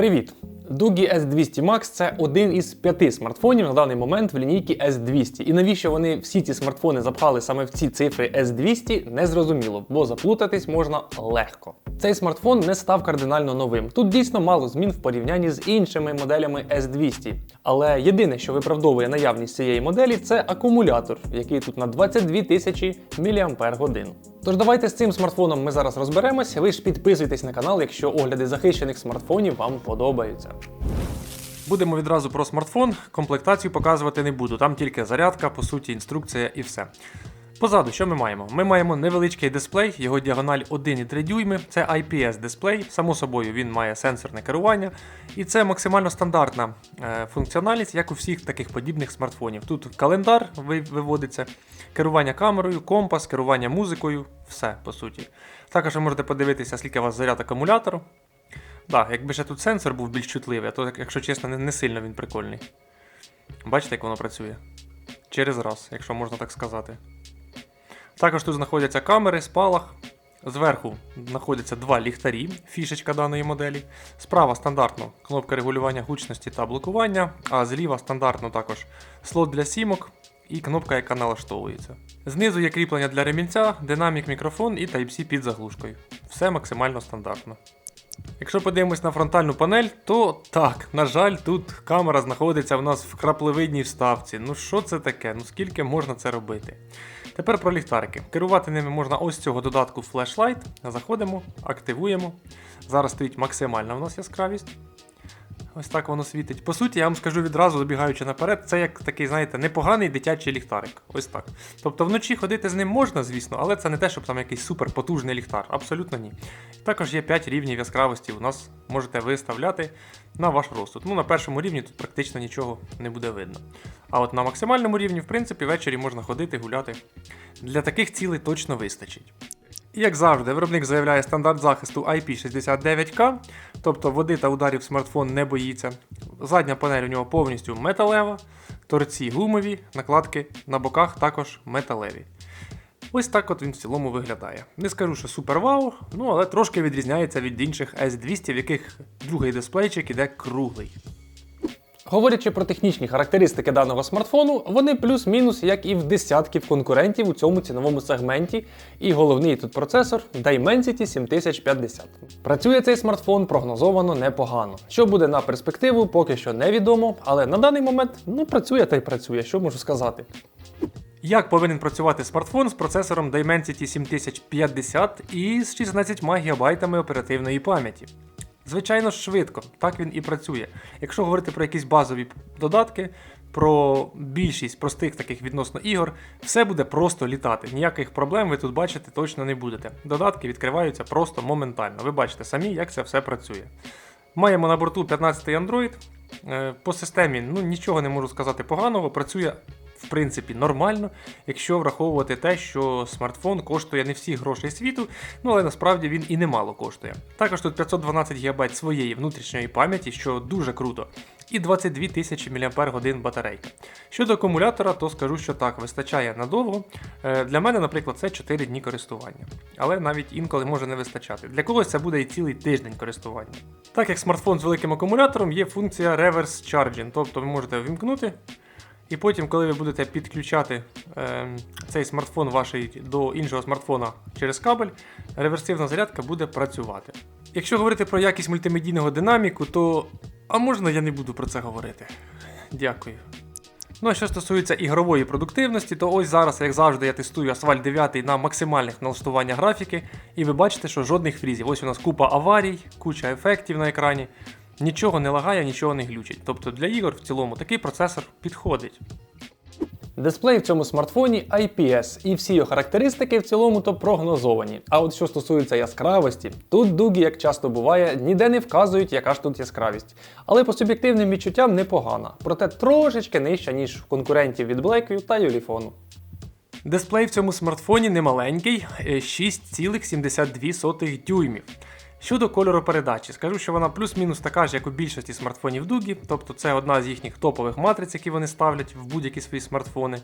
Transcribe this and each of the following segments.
Привіт! Дугі S200 Max це один із п'яти смартфонів на даний момент в лінійці S200. І навіщо вони всі ці смартфони запхали саме в ці цифри S200, незрозуміло, бо заплутатись можна легко. Цей смартфон не став кардинально новим. Тут дійсно мало змін в порівнянні з іншими моделями S200. Але єдине, що виправдовує наявність цієї моделі, це акумулятор, який тут на 22 тисячі мАч. Тож давайте з цим смартфоном ми зараз розберемось. Ви ж підписуйтесь на канал, якщо огляди захищених смартфонів вам подобаються. Будемо відразу про смартфон, комплектацію показувати не буду. Там тільки зарядка, по суті, інструкція і все. Позаду, що ми маємо? Ми маємо невеличкий дисплей, його діагональ 1,3 дюйми. Це IPS дисплей. Само собою він має сенсорне керування. І це максимально стандартна е, функціональність, як у всіх таких подібних смартфонів. Тут календар виводиться, керування камерою, компас, керування музикою, все по суті. Також ви можете подивитися, скільки у вас заряд акумулятору. Так, якби ще тут сенсор був більш чутливий, а то, якщо чесно, не, не сильно він прикольний. Бачите, як воно працює? Через раз, якщо можна так сказати. Також тут знаходяться камери, спалах. Зверху знаходяться два ліхтарі, фішечка даної моделі. Справа стандартно кнопка регулювання гучності та блокування, а зліва стандартно також слот для сімок і кнопка, яка налаштовується. Знизу є кріплення для ремінця, динамік мікрофон і Type-C під заглушкою. Все максимально стандартно. Якщо подивимось на фронтальну панель, то так, на жаль, тут камера знаходиться в нас в крапливидній вставці. Ну що це таке? Ну скільки можна це робити? Тепер про ліхтарики. Керувати ними можна ось цього додатку Flashlight. Заходимо, активуємо. Зараз стоїть максимальна в нас яскравість. Ось так воно світить. По суті, я вам скажу відразу, забігаючи наперед, це як такий, знаєте, непоганий дитячий ліхтарик. Ось так. Тобто вночі ходити з ним можна, звісно, але це не те, щоб там якийсь суперпотужний ліхтар. Абсолютно ні. Також є 5 рівнів яскравості, у нас можете виставляти на ваш розсуд. Ну, на першому рівні тут практично нічого не буде видно. А от на максимальному рівні, в принципі, ввечері можна ходити, гуляти. Для таких цілей точно вистачить. Як завжди, виробник заявляє стандарт захисту IP69K, тобто води та ударів смартфон не боїться. Задня панель у нього повністю металева, торці гумові, накладки на боках також металеві. Ось так от він в цілому виглядає. Не скажу, що супер вау, ну але трошки відрізняється від інших S200, в яких другий дисплейчик іде круглий. Говорячи про технічні характеристики даного смартфону, вони плюс-мінус, як і в десятків конкурентів у цьому ціновому сегменті. І головний тут процесор Dimensity 7050. Працює цей смартфон прогнозовано непогано. Що буде на перспективу, поки що невідомо, але на даний момент ну працює та й працює, що можу сказати. Як повинен працювати смартфон з процесором Dimensity 7050 і з 16 ГБ оперативної пам'яті? Звичайно, швидко, так він і працює. Якщо говорити про якісь базові додатки, про більшість простих таких відносно ігор, все буде просто літати. Ніяких проблем ви тут бачите точно не будете. Додатки відкриваються просто моментально. Ви бачите самі, як це все працює. Маємо на борту 15-й Android. Е, по системі ну, нічого не можу сказати поганого, працює в принципі нормально, якщо враховувати те, що смартфон коштує не всі гроші світу, ну але насправді він і немало коштує. Також тут 512 ГБ своєї внутрішньої пам'яті, що дуже круто. І 22 тисячі мАч батарейка. Щодо акумулятора, то скажу, що так, вистачає надовго. Е, для мене, наприклад, це 4 дні користування. Але навіть інколи може не вистачати. Для когось це буде і цілий тиждень користування. Так як смартфон з великим акумулятором є функція Reverse Charging, тобто ви можете вімкнути. І потім, коли ви будете підключати е, цей смартфон ваш до іншого смартфона через кабель, реверсивна зарядка буде працювати. Якщо говорити про якість мультимедійного динаміку, то а можна я не буду про це говорити? Дякую. Ну а що стосується ігрової продуктивності, то ось зараз, як завжди, я тестую Asphalt 9 на максимальних налаштуваннях графіки, і ви бачите, що жодних фрізів. Ось у нас купа аварій, куча ефектів на екрані. Нічого не лагає, нічого не глючить. Тобто для ігор в цілому такий процесор підходить. Дисплей в цьому смартфоні IPS, і всі його характеристики в цілому то прогнозовані. А от що стосується яскравості, тут дуги, як часто буває, ніде не вказують, яка ж тут яскравість. Але по суб'єктивним відчуттям непогана, проте трошечки нижча, ніж в конкурентів від Blackview та Юліфону. Дисплей в цьому смартфоні немаленький 6,72 е, дюймів. Щодо кольору передачі, скажу, що вона плюс-мінус така ж, як у більшості смартфонів Дугі, тобто це одна з їхніх топових матриць, які вони ставлять в будь-які свої смартфони.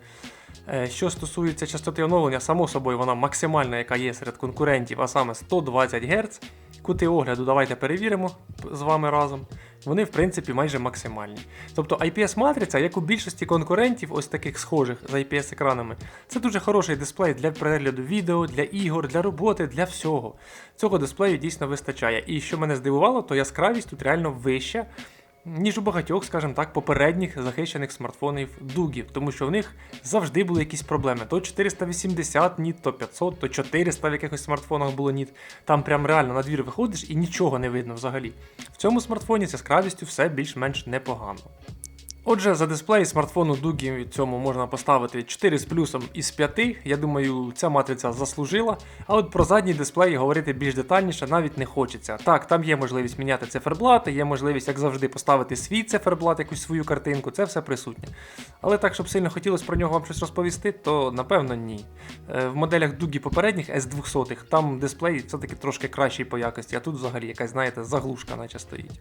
Е, що стосується частоти оновлення, само собою вона максимальна, яка є серед конкурентів, а саме 120 Гц. Кути огляду давайте перевіримо з вами разом. Вони в принципі майже максимальні. Тобто IPS-матриця, як у більшості конкурентів, ось таких схожих з IPS-екранами, це дуже хороший дисплей для перегляду відео, для ігор, для роботи, для всього. Цього дисплею дійсно вистачає. І що мене здивувало, то яскравість тут реально вища. Ніж у багатьох, скажімо так, попередніх захищених смартфонів дугів, тому що в них завжди були якісь проблеми. То 480 ніт, то 500, то 400 в якихось смартфонах було ніт. Там прям реально на двір виходиш і нічого не видно взагалі. В цьому смартфоні з яскравістю все більш-менш непогано. Отже, за дисплей смартфону Дугі цьому можна поставити 4 з плюсом із 5. Я думаю, ця матриця заслужила. А от про задній дисплей говорити більш детальніше навіть не хочеться. Так, там є можливість міняти циферблати, є можливість, як завжди, поставити свій циферблат, якусь свою картинку, це все присутнє. Але так, щоб сильно хотілося про нього вам щось розповісти, то напевно ні. Е, В моделях Дугі попередніх S200 там дисплей все-таки трошки кращий по якості, а тут взагалі якась, знаєте, заглушка наче стоїть.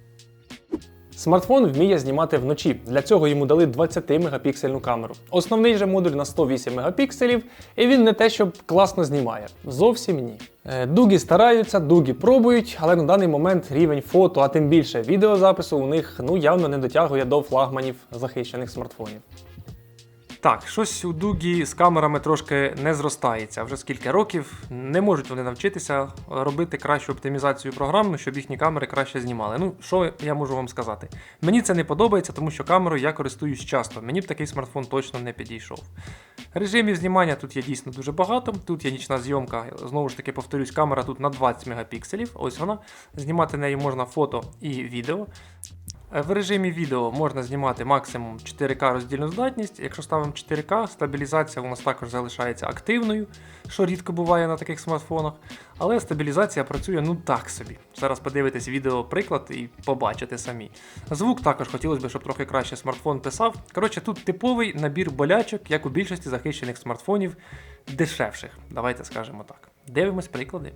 Смартфон вміє знімати вночі. Для цього йому дали 20-мегапіксельну камеру. Основний же модуль на 108 мегапікселів, і він не те, щоб класно знімає. Зовсім ні. Е, Дуги стараються, дуги пробують, але на даний момент рівень фото, а тим більше відеозапису у них ну явно не дотягує до флагманів захищених смартфонів. Так, щось у Дугі з камерами трошки не зростається. Вже скільки років не можуть вони навчитися робити кращу оптимізацію програмну, щоб їхні камери краще знімали. Ну, що я можу вам сказати? Мені це не подобається, тому що камерою я користуюсь часто. Мені б такий смартфон точно не підійшов. Режимів знімання тут є дійсно дуже багато. Тут є нічна зйомка. Знову ж таки, повторюсь, камера тут на 20 мегапікселів. Ось вона. Знімати нею можна фото і відео. Е, В режимі відео можна знімати максимум 4К роздільну здатність. Якщо ставимо 4К, стабілізація у нас також залишається активною, що рідко буває на таких смартфонах. Але стабілізація працює ну так собі. Зараз подивитесь відео приклад і побачите самі. Звук також хотілося б, щоб трохи краще смартфон писав. Коротше, тут типовий набір болячок, як у більшості захищених смартфонів дешевших. Давайте скажемо так. Дивимось приклади.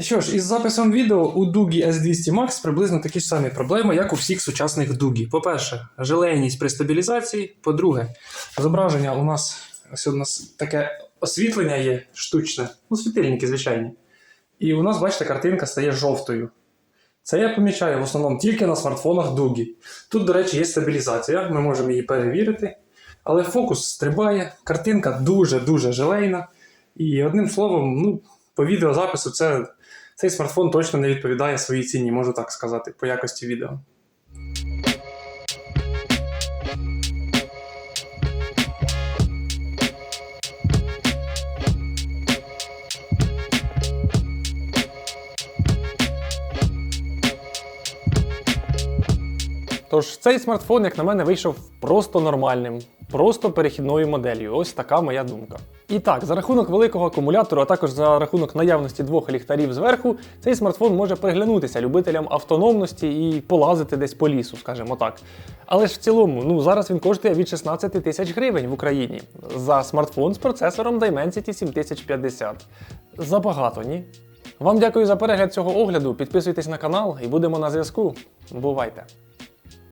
Що ж, із записом відео у Дугі S200 Max приблизно такі ж самі проблеми, як у всіх сучасних Дугі. По-перше, желейність при стабілізації. По-друге, зображення у нас ось у нас таке освітлення є штучне, ну, світильники, звичайні. І у нас, бачите, картинка стає жовтою. Це я помічаю в основному тільки на смартфонах Дугі. Тут, до речі, є стабілізація, ми можемо її перевірити. Але фокус стрибає, картинка дуже-дуже желейна. І одним словом, ну, по відеозапису це, цей смартфон точно не відповідає своїй ціні, можу так сказати, по якості відео. Тож цей смартфон, як на мене, вийшов просто нормальним, просто перехідною моделлю. Ось така моя думка. І так, за рахунок великого акумулятору, а також за рахунок наявності двох ліхтарів зверху, цей смартфон може приглянутися любителям автономності і полазити десь по лісу, скажімо так. Але ж в цілому, ну зараз він коштує від 16 тисяч гривень в Україні за смартфон з процесором Dimensity 7050. Забагато, ні? Вам дякую за перегляд цього огляду. Підписуйтесь на канал і будемо на зв'язку. Бувайте!